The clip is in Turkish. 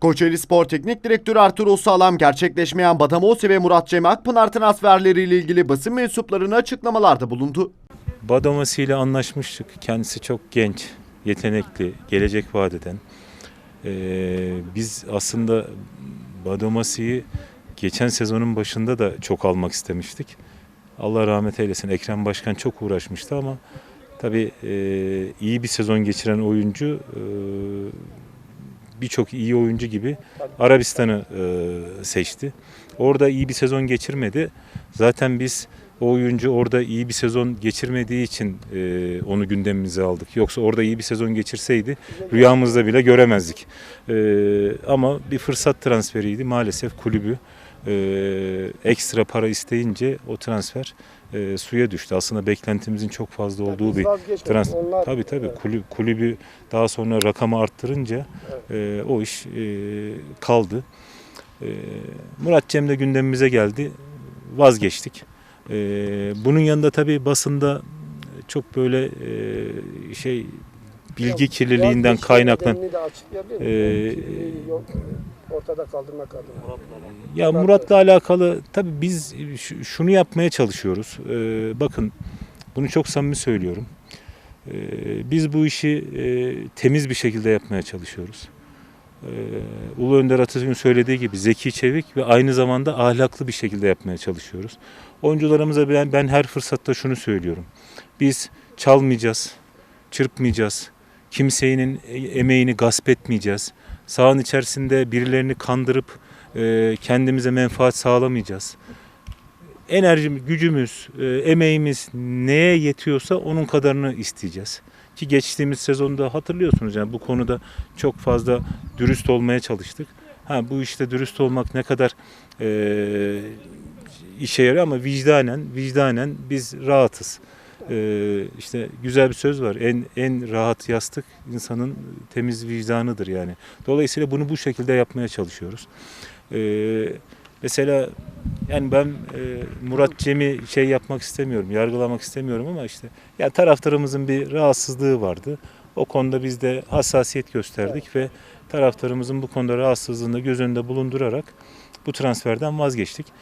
Kocaeli Spor Teknik Direktörü Ertuğrul Sağlam gerçekleşmeyen Badamosi ve Murat Cem Akpınar transferleriyle ilgili basın mensuplarına açıklamalarda bulundu. Badomasi ile anlaşmıştık. Kendisi çok genç, yetenekli, gelecek vaat eden. Ee, biz aslında Badomasi'yi geçen sezonun başında da çok almak istemiştik. Allah rahmet eylesin. Ekrem Başkan çok uğraşmıştı ama tabii e, iyi bir sezon geçiren oyuncu e, birçok iyi oyuncu gibi Arabistan'ı e, seçti. Orada iyi bir sezon geçirmedi. Zaten biz o oyuncu orada iyi bir sezon geçirmediği için e, onu gündemimize aldık. Yoksa orada iyi bir sezon geçirseydi rüyamızda bile göremezdik. E, ama bir fırsat transferiydi. Maalesef kulübü e, ekstra para isteyince o transfer e, suya düştü. Aslında beklentimizin çok fazla olduğu bir transfer. Onlar, Tabii tabii Evet. kulüp, kulübü daha sonra rakamı arttırınca e, o iş e, kaldı. E, Murat Cem de gündemimize geldi. Vazgeçtik. E, bunun yanında tabii basında çok böyle e, şey bilgi kirliliğinden kaynaklanan Nedenini ortada kaldırmak adına. Ya Murat'la alakalı tabii biz şunu yapmaya çalışıyoruz. Ee, bakın bunu çok samimi söylüyorum. Ee, biz bu işi e, temiz bir şekilde yapmaya çalışıyoruz. Ee, Ulu Önder Atatürk'ün söylediği gibi zeki, çevik ve aynı zamanda ahlaklı bir şekilde yapmaya çalışıyoruz. Oyuncularımıza ben, ben her fırsatta şunu söylüyorum. Biz çalmayacağız, çırpmayacağız, kimsenin e- emeğini gasp etmeyeceğiz. Sahanın içerisinde birilerini kandırıp e, kendimize menfaat sağlamayacağız. Enerjimiz, gücümüz, e, emeğimiz neye yetiyorsa onun kadarını isteyeceğiz. Ki geçtiğimiz sezonda hatırlıyorsunuz yani bu konuda çok fazla dürüst olmaya çalıştık. Ha bu işte dürüst olmak ne kadar e, işe yarıyor ama vicdanen vicdanen biz rahatız. E, işte güzel bir söz var. En en rahat yastık insanın temiz vicdanıdır yani. Dolayısıyla bunu bu şekilde yapmaya çalışıyoruz. E, mesela yani ben e, Murat Cem'i şey yapmak istemiyorum, yargılamak istemiyorum ama işte ya taraftarımızın bir rahatsızlığı vardı. O konuda biz de hassasiyet gösterdik ve taraftarımızın bu konuda rahatsızlığını göz önünde bulundurarak bu transferden vazgeçtik.